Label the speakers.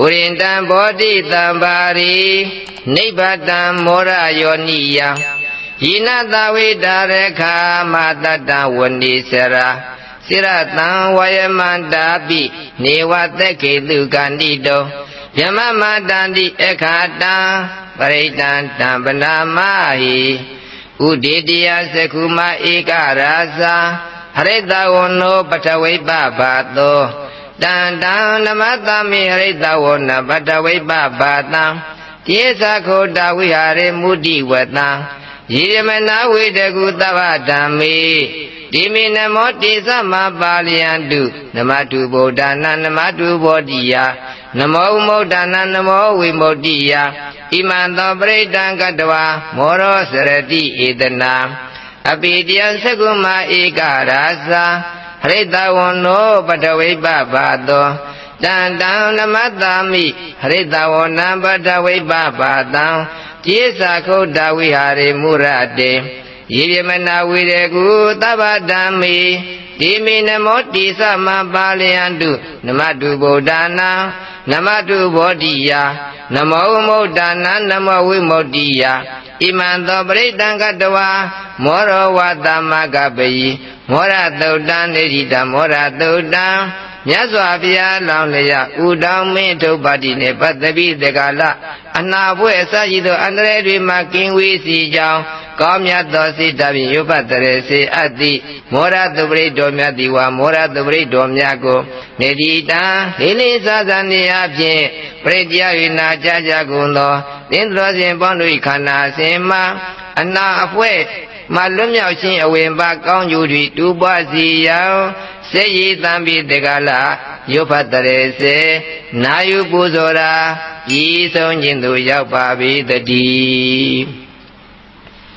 Speaker 1: ဝရိန္တံဘောတိတံပါရိနိဗ္ဗတံမောရယောနိယံယိနတဝိတာရခာမတတံဝဏိစရာစိရတံဝယမန္တာပိနေဝသက်ခေတုကန္တိတောယမမတန္တိအခါတံပရိတံတံပနာမဟိဥဒေတယသကုမဧကရာဇာဟရိတဝနောပထဝိပဘာသော တန်တံနမတမိဟရိတဝနပထဝိပဘာတံတိသခောတဝိဟာရေမုဒိဝတံယေရမနာဝေတကုသဗ္ဗဓမ္မေဒီမိနမောတိသမပါလယံတုနမတုဗုဒ္ဓနာနမတုဘောဓိယနမောမုဒ္ဒနာနမောဝိမုဒ္ဓိယဣမံသောပရိဒံကတဝါမောရောစရတိဧတနာအပိတယံသကုမဧကရာဇာ ဟရိတဝနောပတဝိပဘာသောတန်တံနမတ္တာမိဟရိတဝနံပတဝိပဘာတံကျေသာခုတ်တဝိဟာရေမုရတေယေရမနာဝိရေကုသဗ္ဗဓမ္မေဒီမိနမောတိသမပါလယံတုနမတုဗုဒ္ဓနာနမတုဘောဓိယနမောမုဒ္ဒနာနမောဝိမုဒ္ဓိယဣမံသောပရိတံကတဝါမောရဝသမကပယိ မောရတုတ်တံနေတိတမောရတုတ်တံမြတ်စွာဘုရားလောင်းလျက်ဥတောင်မင်းထုတ်ပါတိနှင့်ပတ္တပိတကလအနာဘွဲ့အစရှိသောအန္တရာယ်တွေမှကင်းဝေးစီကြောင်းကောင်းမြတ်သောစိတ်ဓာတ်ဖြင့်ရုပ်ပတ်တရေစေအပ်သည့်မောရတုပရိတော်မြတ်သည်ဝါမောရတုပရိတော်မြတ်ကိုနေတိတံလေးလေးစားစားနေအဖြင့်ပရိတရား၍နာကြကြကုန်သောသင်္တော်စဉ်ပေါင်းတို့၏ခန္ဓာစဉ်မှာအနာအဖွဲ မလွတ်မြောက်ခြင်းအဝင်ပါကောင်းကျိုးတွေတူပွားစီရန်စေရည်တံပိတကလာရုပ်ဖတ်တရေစေနာယုပူဇော်ရာဤဆုံးခြင်းသို့ရောက်ပါပြီတည်း